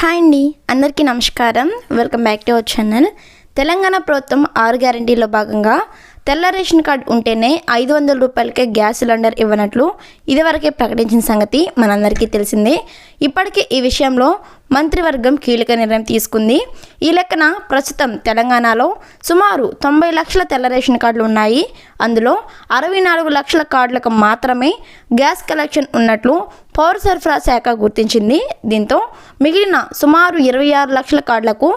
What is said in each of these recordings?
Hi అండి అందరికీ నమస్కారం. Welcome back to our channel Telangana ప్రభుత్వం ఆరు గ్యారంటీలో భాగంగా తెల్ల రేషన్ కార్డు ఉంటేనే ఐదు వందల రూపాయలకే గ్యాస్ సిలిండర్ ఇవ్వనట్లు ఇదివరకే ప్రకటించిన సంగతి మనందరికీ తెలిసిందే. ఇప్పటికే ఈ విషయంలో మంత్రివర్గం కీలక నిర్ణయం తీసుకుంది. ఈ లెక్కన ప్రస్తుతం తెలంగాణలో సుమారు తొంభై లక్షల తెల్ల రేషన్ కార్డులు ఉన్నాయి. అందులో అరవై నాలుగు లక్షల కార్డులకు మాత్రమే గ్యాస్ కలెక్షన్ ఉన్నట్లు పౌర సరఫరా శాఖ గుర్తించింది. దీంతో మిగిలిన సుమారు ఇరవై ఆరు లక్షల కార్డులకు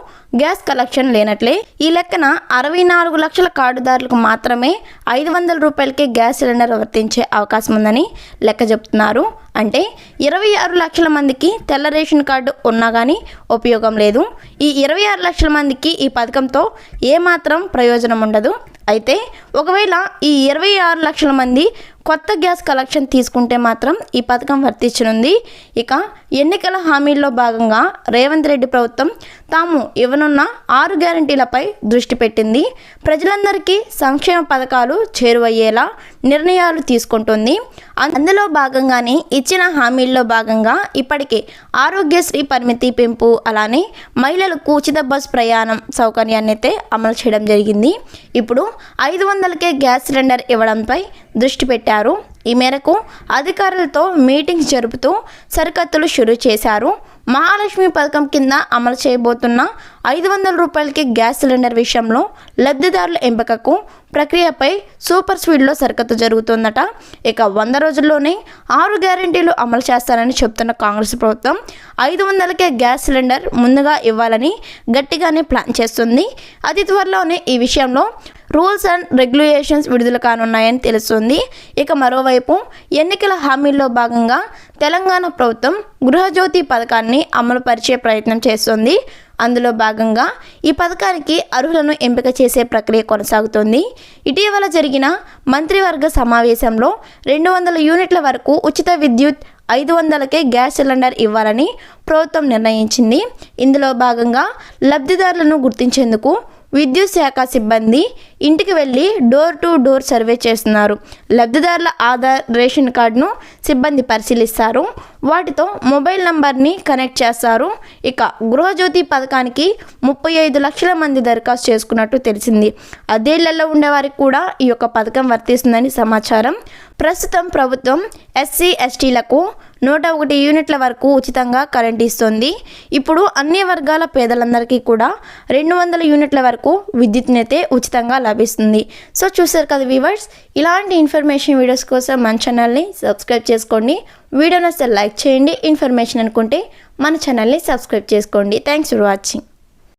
గ్యాస్ కలెక్షన్ లేనట్లే. ఈ లెక్కన అరవై నాలుగు లక్షల కార్డుదారులకు మాత్రం మాత్రమే ఐదు వందల రూపాయలకే గ్యాస్ సిలిండర్ వర్తించే అవకాశం ఉందని లెక్క చెబుతున్నారు అంటే ఇరవై ఆరు లక్షల మందికి తెల్ల రేషన్ కార్డు ఉన్నా కానీ ఉపయోగం లేదు. ఈ ఇరవై ఆరు లక్షల మందికి ఈ పథకంతో ఏమాత్రం ప్రయోజనం ఉండదు అయితే ఒకవేళ ఈ ఇరవై ఆరు లక్షల మంది కొత్త గ్యాస్ కలెక్షన్ తీసుకుంటే మాత్రం ఈ పథకం వర్తించనుంది. ఇక ఎన్నికల హామీల్లో భాగంగా రేవంత్ రెడ్డి ప్రభుత్వం తాము ఇవ్వనున్న ఆరు గ్యారంటీలపై దృష్టి పెట్టింది. ప్రజలందరికీ సంక్షేమ పథకాలు చేరువయ్యేలా నిర్ణయాలు తీసుకుంటుంది. అందులో భాగంగానే ఇచ్చిన హామీల్లో భాగంగా ఇప్పటికే ఆరోగ్యశ్రీ పరిమితి పెంపు అలానే మహిళలకు ఉచిత బస్ ప్రయాణం సౌకర్యాన్ని అయితే అమలు చేయడం జరిగింది. ఇప్పుడు ఐదు వందలకే గ్యాస్ సిలిండర్ ఇవ్వడంపై దృష్టి పెట్టారు. ఈ మేరకు అధికారులతో మీటింగ్స్ జరుపుతూ సరికత్తులు షురూ చేశారు. మహాలక్ష్మి పథకం కింద అమలు చేయబోతున్న ఐదు వందల రూపాయలకి గ్యాస్ సిలిండర్ విషయంలో లబ్ధిదారుల ఎంపికకు ప్రక్రియపై సూపర్ స్పీడ్లో సరికత్తు జరుగుతుందట. ఇక వంద రోజుల్లోనే ఆరు గ్యారంటీలు అమలు చేస్తారని చెప్తున్న కాంగ్రెస్ ప్రభుత్వం ఐదు వందలకే గ్యాస్ సిలిండర్ ముందుగా ఇవ్వాలని గట్టిగానే ప్లాన్ చేస్తుంది. అతి త్వరలోనే ఈ విషయంలో రూల్స్ అండ్ రెగ్యులేషన్స్ విడుదల కానున్నాయని తెలుస్తుంది. ఇక మరోవైపు ఎన్నికల హామీల్లో భాగంగా తెలంగాణ ప్రభుత్వం గృహజ్యోతి పథకాన్ని అమలుపరిచే ప్రయత్నం చేస్తుంది. అందులో భాగంగా ఈ పథకానికి అర్హులను ఎంపిక చేసే ప్రక్రియ కొనసాగుతోంది. ఇటీవల జరిగిన మంత్రివర్గ సమావేశంలో రెండు వందల యూనిట్ల వరకు ఉచిత విద్యుత్ ఐదు వందలకే గ్యాస్ సిలిండర్ ఇవ్వాలని ప్రభుత్వం నిర్ణయించింది. ఇందులో భాగంగా లబ్ధిదారులను గుర్తించేందుకు విద్యుత్ శాఖ సిబ్బంది ఇంటికి వెళ్ళి డోర్ టు డోర్ సర్వే చేస్తున్నారు. లబ్ధిదారుల ఆధార్ రేషన్ కార్డును సిబ్బంది పరిశీలిస్తారు. వాటితో మొబైల్ నంబర్ని కనెక్ట్ చేస్తారు. ఇక గృహజ్యోతి పథకానికి ముప్పై ఐదు లక్షల మంది దరఖాస్తు చేసుకున్నట్టు తెలిసింది. అదేళ్ళలో ఉండేవారికి కూడా ఈ యొక్క పథకం వర్తిస్తుందని సమాచారం. ప్రస్తుతం ప్రభుత్వం ఎస్సీ ఎస్టీలకు నూట ఒకటి యూనిట్ల వరకు ఉచితంగా కరెంట్ ఇస్తుంది. ఇప్పుడు అన్ని వర్గాల పేదలందరికీ కూడా రెండు వందల యూనిట్ల వరకు విద్యుత్నైతే ఉచితంగా లభిస్తుంది. సో చూసారు కదా వీవర్స్ ఇలాంటి ఇన్ఫర్మేషన్ వీడియోస్ కోసం మన ఛానల్ని సబ్స్క్రైబ్ చేసుకోండి. వీడియోని అసలు లైక్ చేయండి. ఇన్ఫర్మేషన్ అనుకుంటే మన ఛానల్ని సబ్స్క్రైబ్ చేసుకోండి. Thanks for watching